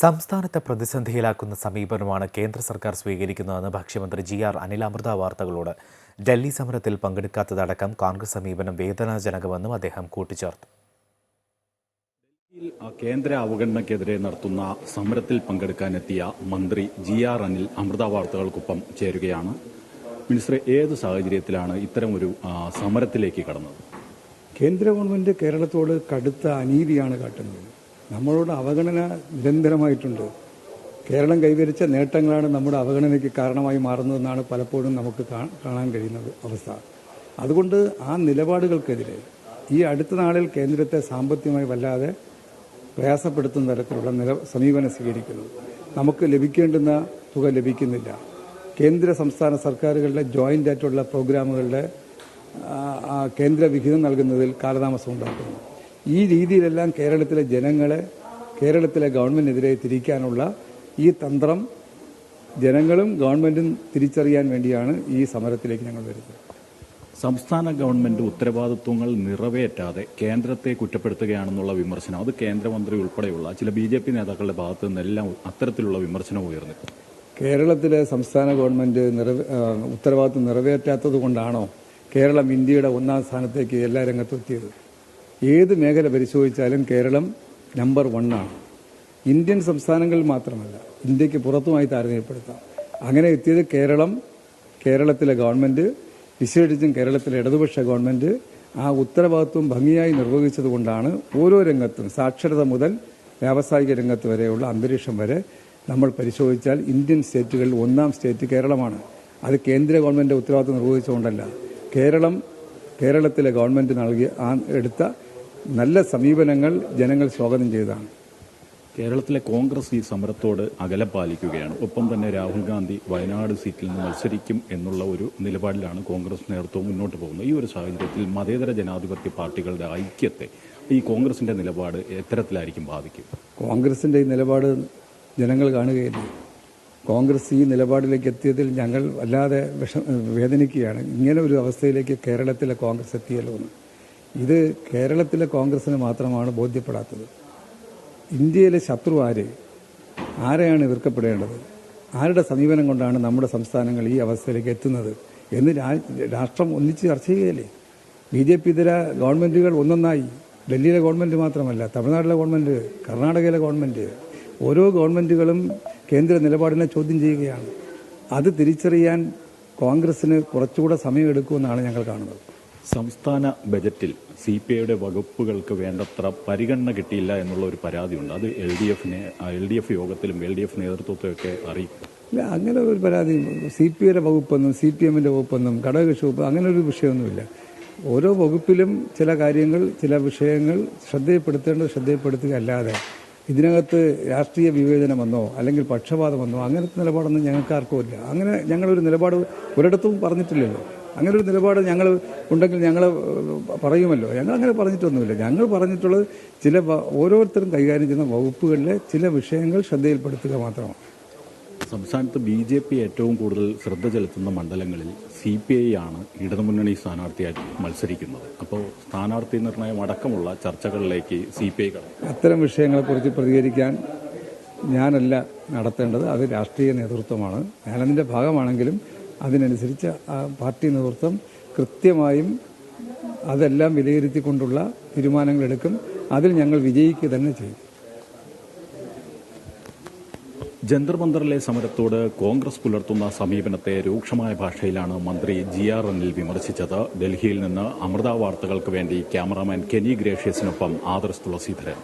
സംസ്ഥാനത്തെ പ്രതിസന്ധിയിലാക്കുന്ന സമീപനമാണ് കേന്ദ്ര സർക്കാർ സ്വീകരിക്കുന്നതെന്ന് ഭക്ഷ്യമന്ത്രി ജി ആർ അനിലാമൃത അമൃത വാർത്തകളോട്. ഡൽഹി സമരത്തിൽ പങ്കെടുക്കാത്തതടക്കം കോൺഗ്രസ് സമീപനം വേദനാജനകമെന്നും അദ്ദേഹം കൂട്ടിച്ചേർത്തു. ഡൽഹിയിൽ കേന്ദ്ര അവഗണനയ്ക്കെതിരെ നടത്തുന്ന സമരത്തിൽ പങ്കെടുക്കാനെത്തിയ മന്ത്രി ജി ആർ അനിൽ അമൃത വാർത്തകൾക്കൊപ്പം ചേരുകയാണ്. മിനിസ്റ്റർ ഏത് സാഹചര്യത്തിലാണ് ഇത്തരം ഒരു സമരത്തിലേക്ക് കടന്നത്? കേന്ദ്ര ഗവൺമെന്റ് കേരളത്തോട് കടുത്ത അനീതിയാണ് കാട്ടുന്നത്. നമ്മളോട് അവഗണന നിരന്തരമായിട്ടുണ്ട്. കേരളം കൈവരിച്ച നേട്ടങ്ങളാണ് നമ്മുടെ അവഗണനയ്ക്ക് കാരണമായി മാറുന്നതെന്നാണ് പലപ്പോഴും നമുക്ക് കാണാൻ കഴിയുന്ന അവസ്ഥ. അതുകൊണ്ട് ആ നിലപാടുകൾക്കെതിരെ ഈ അടുത്ത നാളിൽ കേന്ദ്രത്തെ സാമ്പത്തികമായി വല്ലാതെ പ്രയാസപ്പെടുത്തുന്ന തരത്തിലുള്ള നില സമീപനം സ്വീകരിക്കുന്നു. നമുക്ക് ലഭിക്കേണ്ടുന്ന തുക ലഭിക്കുന്നില്ല. കേന്ദ്ര സംസ്ഥാന സർക്കാരുകളുടെ ജോയിന്റ് ആയിട്ടുള്ള പ്രോഗ്രാമുകളുടെ കേന്ദ്ര വിഹിതം നൽകുന്നതിൽ കാലതാമസം ഉണ്ടാക്കുന്നു. ഈ രീതിയിലെല്ലാം കേരളത്തിലെ ജനങ്ങളെ കേരളത്തിലെ ഗവൺമെന്റിനെതിരെ തിരിക്കാനുള്ള ഈ തന്ത്രം ജനങ്ങളും ഗവൺമെന്റും തിരിച്ചറിയാൻ വേണ്ടിയാണ് ഈ സമരത്തിലേക്ക് ഞങ്ങൾ വരുന്നത്. സംസ്ഥാന ഗവൺമെന്റ് ഉത്തരവാദിത്വങ്ങൾ നിറവേറ്റാതെ കേന്ദ്രത്തെ കുറ്റപ്പെടുത്തുകയാണെന്നുള്ള വിമർശനം അത് കേന്ദ്രമന്ത്രി ഉൾപ്പെടെയുള്ള ചില ബി ജെ പി നേതാക്കളുടെ ഭാഗത്തു നിന്നെല്ലാം അത്തരത്തിലുള്ള വിമർശനം ഉയർന്നിട്ടുണ്ട് കേരളത്തിലെ സംസ്ഥാന ഗവൺമെന്റ് ഉത്തരവാദിത്വം നിറവേറ്റാത്തത് കൊണ്ടാണോ കേരളം ഇന്ത്യയുടെ ഒന്നാം സ്ഥാനത്തേക്ക് എല്ലാ രംഗത്തും എത്തിയത്? ഏത് മേഖല പരിശോധിച്ചാലും കേരളം നമ്പർ വണ്ണാണ് ഇന്ത്യൻ സംസ്ഥാനങ്ങളിൽ മാത്രമല്ല ഇന്ത്യയ്ക്ക് പുറത്തുമായി താരതമ്യപ്പെടുത്താം. അങ്ങനെ എത്തിയത് കേരളം കേരളത്തിലെ ഗവൺമെന്റ് വിശേഷിച്ചും കേരളത്തിലെ ഇടതുപക്ഷ ഗവൺമെന്റ് ആ ഉത്തരവാദിത്വം ഭംഗിയായി നിർവഹിച്ചതുകൊണ്ടാണ് ഓരോ രംഗത്തും സാക്ഷരത മുതൽ വ്യാവസായിക രംഗത്ത് വരെയുള്ള അന്തരീക്ഷം വരെ നമ്മൾ പരിശോധിച്ചാൽ ഇന്ത്യൻ സ്റ്റേറ്റുകളിൽ ഒന്നാം സ്റ്റേറ്റ് കേരളമാണ്. അത് കേന്ദ്ര ഗവൺമെന്റ് ഉത്തരവാദിത്വം നിർവഹിച്ചുകൊണ്ടല്ല കേരളം കേരളത്തിലെ ഗവൺമെന്റ് നൽകിയ എടുത്ത നല്ല സമീപനങ്ങൾ ജനങ്ങൾ സ്വാഗതം ചെയ്തതാണ് കേരളത്തിലെ കോൺഗ്രസ് ഈ സമരത്തോട് അകലെ പാലിക്കുകയാണ്. ഒപ്പം തന്നെ രാഹുൽ ഗാന്ധി വയനാട് സീറ്റിൽ നിന്ന് മത്സരിക്കും എന്നുള്ള ഒരു നിലപാടിലാണ് കോൺഗ്രസ് നേതൃത്വം മുന്നോട്ട് പോകുന്നത്. ഈ ഒരു സാഹചര്യത്തിൽ മതേതര ജനാധിപത്യ പാർട്ടികളുടെ ഐക്യത്തെ ഈ കോൺഗ്രസിന്റെ നിലപാട് എത്തരത്തിലായിരിക്കും ബാധിക്കും? കോൺഗ്രസിന്റെ ഈ നിലപാട് ജനങ്ങൾ കാണുകയില്ല. കോൺഗ്രസ് ഈ നിലപാടിലേക്ക് എത്തിയതിൽ ഞങ്ങൾ വല്ലാതെ വിഷ വേദനിക്കുകയാണ്. ഇങ്ങനെ ഒരു അവസ്ഥയിലേക്ക് കേരളത്തിലെ കോൺഗ്രസ് എത്തിയല്ലോ എന്ന്. ഇത് കേരളത്തിലെ കോൺഗ്രസിന് മാത്രമാണ് ബോധ്യപ്പെടാത്തത്. ഇന്ത്യയിലെ ശത്രു ആര് ആരെയാണ് എതിർക്കപ്പെടേണ്ടത്? ആരുടെ സമീപനം കൊണ്ടാണ് നമ്മുടെ സംസ്ഥാനങ്ങൾ ഈ അവസ്ഥയിലേക്ക് എത്തുന്നത് എന്ന് രാഷ്ട്രം ഒന്നിച്ച് ചർച്ച ചെയ്യുകയല്ലേ ബി ജെ പി ഇതര ഗവൺമെന്റുകൾ ഒന്നൊന്നായി. ഡൽഹിയിലെ ഗവൺമെന്റ് മാത്രമല്ല തമിഴ്നാട്ടിലെ ഗവൺമെന്റ് കർണാടകയിലെ ഗവൺമെന്റ് ഓരോ ഗവൺമെന്റുകളും കേന്ദ്ര നിലപാടിനെ ചോദ്യം ചെയ്യുകയാണ്. അത് തിരിച്ചറിയാൻ കോൺഗ്രസ്സിന് കുറച്ചുകൂടെ സമയമെടുക്കുമെന്നാണ് ഞങ്ങൾ കാണുന്നത്. സംസ്ഥാന ബജറ്റിൽ സി പി ഐയുടെ വകുപ്പുകൾക്ക് വേണ്ടത്ര പരിഗണന കിട്ടിയില്ല എന്നുള്ള ഒരു പരാതിയുണ്ട്. അത് എൽ ഡി എഫിനെ എൽ ഡി എഫ് യോഗത്തിലും എൽ ഡി എഫ് നേതൃത്വത്തെയൊക്കെ അറിയിക്കും. അങ്ങനെ ഒരു പരാതി സി പി ഐയുടെ വകുപ്പൊന്നും സി പി എമ്മിന്റെ വകുപ്പൊന്നും ഘടകകക്ഷി വകുപ്പ് അങ്ങനെ ഒരു വിഷയമൊന്നുമില്ല. ഓരോ വകുപ്പിലും ചില കാര്യങ്ങൾ ചില വിഷയങ്ങൾ ശ്രദ്ധയപ്പെടുത്തേണ്ടത് ശ്രദ്ധയപ്പെടുത്തുക അല്ലാതെ ഇതിനകത്ത് രാഷ്ട്രീയ വിവേചനമെന്നോ അല്ലെങ്കിൽ പക്ഷപാതമെന്നോ അങ്ങനത്തെ നിലപാടൊന്നും ഞങ്ങൾക്കാർക്കും ഇല്ല. അങ്ങനെ ഞങ്ങളൊരു നിലപാട് ഒരിടത്തും പറഞ്ഞിട്ടില്ലല്ലോ. അങ്ങനെ ഒരു നിലപാട് ഞങ്ങൾ ഉണ്ടെങ്കിൽ ഞങ്ങൾ പറയുമല്ലോ. ഞങ്ങൾ അങ്ങനെ പറഞ്ഞിട്ടൊന്നുമില്ല. ഞങ്ങൾ പറഞ്ഞിട്ടുള്ളത് ചില ഓരോരുത്തരും കൈകാര്യം ചെയ്യുന്ന വകുപ്പുകളിലെ ചില വിഷയങ്ങൾ ശ്രദ്ധയിൽപ്പെടുത്തുക മാത്രമാണ്. സംസ്ഥാനത്ത് ബി ജെ പി ഏറ്റവും കൂടുതൽ ശ്രദ്ധ ചെലുത്തുന്ന മണ്ഡലങ്ങളിൽ സി പി ഐ ആണ് ഇടതുമുന്നണി സ്ഥാനാർത്ഥിയായി മത്സരിക്കുന്നത്. അപ്പോൾ സ്ഥാനാർത്ഥി നിർണയം അടക്കമുള്ള ചർച്ചകളിലേക്ക് സി പി ഐ കടന്നു. അത്തരം വിഷയങ്ങളെക്കുറിച്ച് പ്രതികരിക്കാൻ ഞാനല്ല നടത്തേണ്ടത്. അത് രാഷ്ട്രീയ നേതൃത്വമാണ്. ഞാനതിന്റെ ഭാഗമാണെങ്കിലും അതിനനുസരിച്ച് ആ പാർട്ടി നേതൃത്വം കൃത്യമായും അതെല്ലാം വിലയിരുത്തിക്കൊണ്ടുള്ള തീരുമാനങ്ങൾ എടുക്കും അതിൽ ഞങ്ങൾ വിജയിക്കുക തന്നെ ചെയ്യും. ജന്തർ സമരത്തോട് കോൺഗ്രസ് പുലർത്തുന്ന സമീപനത്തെ രൂക്ഷമായ ഭാഷയിലാണ് മന്ത്രി ജി ആർ അനിൽ വിമർശിച്ചത്. ഡൽഹിയിൽ നിന്ന് അമൃത വാർത്തകൾക്ക് വേണ്ടി ക്യാമറാമാൻ കെനി ഗ്രേഷ്യസിനൊപ്പം ആദർശ് തുളസീധരൻ.